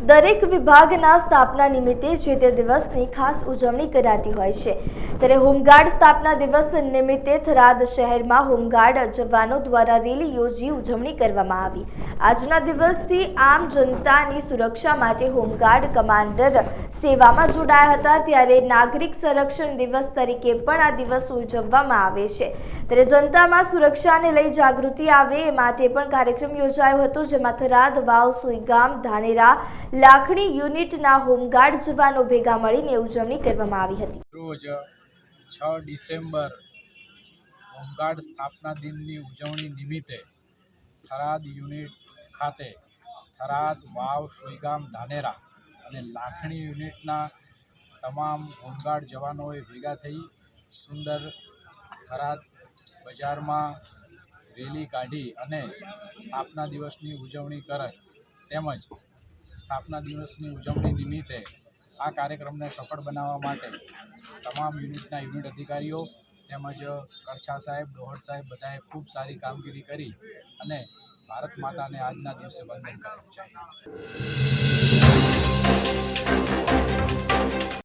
દરેક વિભાગના સ્થાપના નિમિત્તે જે તે દિવસની ખાસ ઉજવણી કરાતી હોય છે. ત્યારે હોમગાર્ડ સ્થાપના દિવસ નિમિત્તે થરાદ શહેરમાં હોમગાર્ડ જવાનો દ્વારા રેલી યોજી ઉજવણી કરવામાં આવી. આજના દિવસથી આમ જનતાની સુરક્ષા માટે હોમગાર્ડ કમાન્ડર સેવામાં જોડાયા હતા. ત્યારે નાગરિક સંરક્ષણ દિવસ તરીકે પણ આ દિવસ ઉજવવામાં આવે છે. ત્યારે જનતામાં સુરક્ષાને લઈ જાગૃતિ આવે એ માટે પણ કાર્યક્રમ યોજાયો હતો, જેમાં થરાદ, વાવ, સુઈગામ, ધાનેરા, લાખણી યુનિટના હોમગાર્ડ જવાનો ભેગા મળીને ઉજવણી કરવામાં આવી હતી. રોજ છ ડિસેમ્બર હોમગાર્ડ સ્થાપના દિનની ઉજવણી નિમિત્તે થરાદ યુનિટ ખાતે થરાદ વાવ સુઈગામ ધાનેરા અને લાખણી યુનિટના તમામ હોમગાર્ડ જવાનોએ ભેગા થઈ સુંદર થરાદ બજારમાં રેલી કાઢી અને સ્થાપના દિવસની ઉજવણી કરે તેમજ સ્થાપના દિવસની ઉજવણી નિમિત્તે આ કાર્યક્રમને સફળ બનાવવા માટે તમામ યુનિટના યુનિટ અધિકારીઓ તેમજ કરછા સાહેબ, ડોહર સાહેબ બધાએ ખૂબ સારી કામગીરી કરી અને ભારત માતાને આજના દિવસે વંદન કરવું છે.